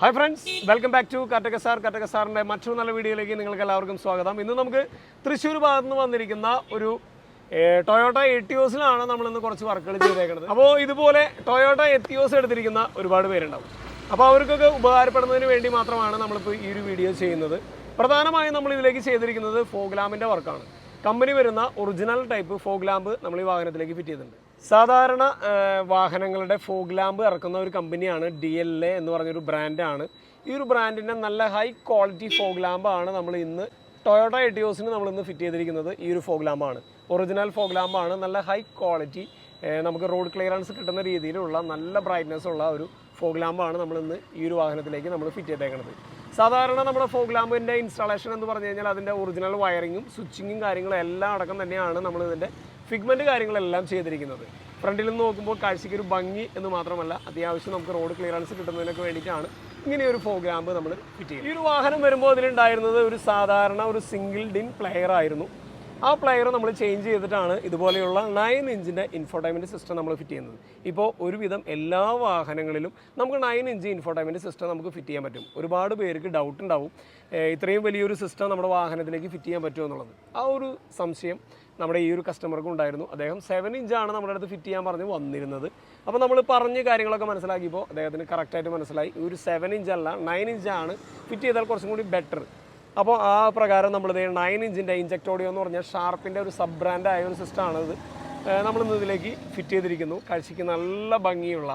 Hi friends welcome back to Kattaka sir Kattaka സാറിന്റെ മറ്റൊരു നല്ല വീഡിയോയിലേക്ക് നിങ്ങൾക്ക് എല്ലാവർക്കും സ്വാഗതം. ഇന്ന് നമുക്ക് തൃശ്ശൂർ ഭാഗത്ത് നിന്ന് വന്നിരിക്കുന്ന ഒരു ടൊയോട്ട എറ്റിയോസിലാണ് നമ്മൾ ഇന്ന് കുറച്ച് വർക്കുകൾ ചെയ്തേക്കുന്നത്. അപ്പോൾ ഇതുപോലെ ടൊയോട്ട എത്തിയോസ് എടുത്തിരിക്കുന്ന ഒരുപാട് പേരുണ്ടാവും. അപ്പോൾ അവർക്കൊക്കെ ഉപകാരപ്പെടുന്നതിന് വേണ്ടി മാത്രമാണ് നമ്മളിപ്പോൾ ഈ ഒരു വീഡിയോ ചെയ്യുന്നത്. പ്രധാനമായും നമ്മൾ ഇതിലേക്ക് ചെയ്തിരിക്കുന്നത് ഫോഗ്ലാമ്പിന്റെ വർക്കാണ് കമ്പനി വരുന്ന ഒറിജിനൽ ടൈപ്പ് ഫോഗ്ലാമ്പ് നമ്മൾ ഈ വാഹനത്തിലേക്ക് ഫിറ്റ് ചെയ്തിട്ടുണ്ട്. സാധാരണ വാഹനങ്ങളുടെ ഫോഗ് ലാമ്പ് ഇറക്കുന്ന ഒരു കമ്പനിയാണ് ഡി എൽ എ എന്ന് പറഞ്ഞൊരു ബ്രാൻഡാണ് ഈ ഒരു ബ്രാൻഡിന്റെ നല്ല ഹൈ ക്വാളിറ്റി ഫോഗ് ലാമ്പാണ് നമ്മൾ ഇന്ന് ടൊയോട്ട എട്ടിയോസിന് നമ്മൾ ഇന്ന് ഫിറ്റ് ചെയ്തിരിക്കുന്നത് ഈ ഒരു ഫോഗ് ലാമ്പാണ് ഒറിജിനൽ ഫോഗ് ലാമ്പാണ് നല്ല ഹൈ ക്വാളിറ്റി നമുക്ക് റോഡ് ക്ലിയറൻസ് കിട്ടുന്ന രീതിയിലുള്ള നല്ല ബ്രൈറ്റ്നസ് ഉള്ള ഒരു ഫോഗ് ലാമ്പാണ് നമ്മൾ ഇന്ന് ഈ ഒരു വാഹനത്തിലേക്ക് നമ്മൾ ഫിറ്റ് ചെയ്തേക്കുന്നത് സാധാരണ നമ്മുടെ ഫോഗ് ലാമ്പിന്റെ ഇൻസ്റ്റാളേഷൻ എന്ന് പറഞ്ഞു കഴിഞ്ഞാൽ അതിന്റെ ഒറിജിനൽ വയറിങ്ങും സ്വിച്ചിങ്ങും കാര്യങ്ങളും എല്ലാം അടക്കം തന്നെയാണ് നമ്മൾ ഇതിന്റെ ഫിഗ്മെന്റ് കാര്യങ്ങളെല്ലാം ചെയ്തിരിക്കുന്നത്. ഫ്രണ്ടിൽ നിന്ന് നോക്കുമ്പോൾ കാഴ്ചയ്ക്ക് ഒരു ഭംഗി എന്ന് മാത്രമല്ല അത്യാവശ്യം നമുക്ക് റോഡ് ക്ലിയറൻസ് കിട്ടുന്നതിനൊക്കെ വേണ്ടിയിട്ടാണ് ഇങ്ങനെ ഒരു നമ്മൾ ഫിറ്റ് ചെയ്യുന്നത്. ഈ ഒരു വാഹനം വരുമ്പോൾ അതിലുണ്ടായിരുന്നത് ഒരു സാധാരണ ഒരു സിംഗിൾ ഡിൻ പ്ലെയർ ആയിരുന്നു. ആ പ്ലെയർ നമ്മൾ ചേഞ്ച് ചെയ്തിട്ടാണ് ഇതുപോലെയുള്ള നയൻ ഇഞ്ചിന്റെ ഇൻഫോടൈൻമെന്റ് സിസ്റ്റം നമ്മൾ ഫിറ്റ് ചെയ്യുന്നത്. ഇപ്പോൾ ഒരുവിധം എല്ലാ വാഹനങ്ങളിലും നമുക്ക് നയൻ ഇഞ്ച് ഇൻഫോടൈൻമെന്റ് സിസ്റ്റം നമുക്ക് ഫിറ്റ് ചെയ്യാൻ പറ്റും. ഒരുപാട് പേർക്ക് ഡൗട്ട് ഉണ്ടാവും ഇത്രയും വലിയൊരു സിസ്റ്റം നമ്മുടെ വാഹനത്തിലേക്ക് ഫിറ്റ് ചെയ്യാൻ പറ്റുമോ എന്നുള്ളത്. ആ ഒരു സംശയം നമ്മുടെ ഈ ഒരു കസ്റ്റമർക്കും ഉണ്ടായിരുന്നു. അദ്ദേഹം സെവൻ ഇഞ്ചാണ് നമ്മുടെ അടുത്ത് ഫിറ്റ് ചെയ്യാൻ പറഞ്ഞ് വന്നിരുന്നത്. അപ്പോൾ നമ്മൾ പറഞ്ഞ് കാര്യങ്ങളൊക്കെ മനസ്സിലാക്കിയപ്പോൾ അദ്ദേഹത്തിന് കറക്റ്റായിട്ട് മനസ്സിലായി. ഒരു സെവൻ ഇഞ്ചല്ല നയൻ ഇഞ്ചാണ് ഫിറ്റ് ചെയ്താൽ കുറച്ചും കൂടി ബെറ്റർ അപ്പോൾ ആ പ്രകാരം നമ്മൾ നയൻ ഇഞ്ചിന്റെ ഇഞ്ചക്ട് ഓഡിയോ എന്ന് പറഞ്ഞാൽ ഷാർപ്പിന്റെ ഒരു സബ് ബ്രാൻഡായ ഒരു സിസ്റ്റമാണിത് നമ്മൾ ഇന്ന് ഇതിലേക്ക് ഫിറ്റ് ചെയ്തിരിക്കുന്നു. കാഴ്ചയ്ക്ക് നല്ല ഭംഗിയുള്ള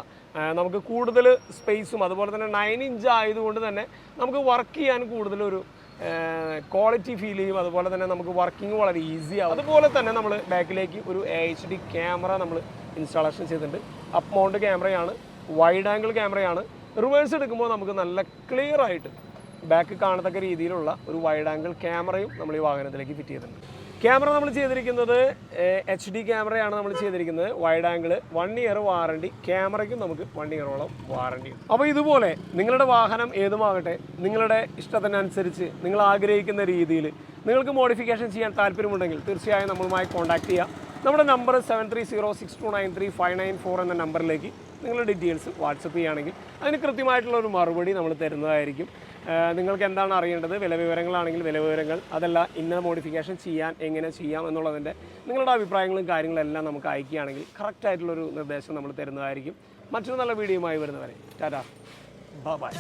നമുക്ക് കൂടുതൽ സ്പേസും അതുപോലെ തന്നെ നയൻ ഇഞ്ച് ആയതുകൊണ്ട് തന്നെ നമുക്ക് വർക്ക് ചെയ്യാൻ കൂടുതലൊരു ക്വാളിറ്റി ഫീൽ ചെയ്യും. അതുപോലെ തന്നെ നമുക്ക് വർക്കിംഗ് വളരെ ഈസി ആവും. അതുപോലെ തന്നെ നമ്മൾ ബാക്കിലേക്ക് ഒരു എച്ച് ഡി ക്യാമറ നമ്മൾ ഇൻസ്റ്റാളേഷൻ ചെയ്തിട്ടുണ്ട്. അപ്പ് മൗണ്ട് ക്യാമറയാണ് വൈഡ് ആംഗിൾ ക്യാമറയാണ് റിവേഴ്സ് എടുക്കുമ്പോൾ നമുക്ക് നല്ല ക്ലിയർ ആയിട്ട് ബാക്ക് കാണത്തക്ക രീതിയിലുള്ള ഒരു വൈഡ് ആംഗിൾ ക്യാമറയും നമ്മൾ ഈ വാഹനത്തിലേക്ക് ഫിറ്റ് ചെയ്തിട്ടുണ്ട്. ക്യാമറ നമ്മൾ ചെയ്തിരിക്കുന്നത് എച്ച് ഡി ക്യാമറയാണ് നമ്മൾ ചെയ്തിരിക്കുന്നത്. Wide angle one year warranty ക്യാമറയ്ക്കും നമുക്ക് വൺ ഇയറോളം വാറണ്ടി അപ്പോൾ ഇതുപോലെ നിങ്ങളുടെ വാഹനം ഏതുമാകട്ടെ നിങ്ങളുടെ ഇഷ്ടത്തിനനുസരിച്ച് നിങ്ങൾ ആഗ്രഹിക്കുന്ന രീതിയിൽ നിങ്ങൾക്ക് മോഡിഫിക്കേഷൻ ചെയ്യാൻ താല്പര്യമുണ്ടെങ്കിൽ തീർച്ചയായും നമ്മളുമായി കോൺടാക്ട് ചെയ്യാം. നമ്മുടെ number seven three zero six two nine three five nine four എന്ന നമ്പറിലേക്ക് നിങ്ങളുടെ ഡീറ്റെയിൽസ് വാട്സപ്പ് ചെയ്യുകയാണെങ്കിൽ അതിന് കൃത്യമായിട്ടുള്ള ഒരു മറുപടി നമ്മൾ തരുന്നതായിരിക്കും. നിങ്ങൾക്ക് എന്താണ് അറിയേണ്ടത്? വില വിവരങ്ങളാണെങ്കിൽ വില വിവരങ്ങൾ അതല്ല ഇന്ന മോഡിഫിക്കേഷൻ ചെയ്യാൻ എങ്ങനെ ചെയ്യാം എന്നുള്ളതിന്റെ നിങ്ങളുടെ അഭിപ്രായങ്ങളും കാര്യങ്ങളും എല്ലാം നമുക്ക് അയക്കുകയാണെങ്കിൽ കറക്റ്റായിട്ടുള്ളൊരു നിർദ്ദേശം നമ്മൾ തരുന്നതായിരിക്കും. മറ്റൊരു നല്ല വീഡിയോയുമായി വരുന്നവരെ. ടാറ്റാ. ബൈ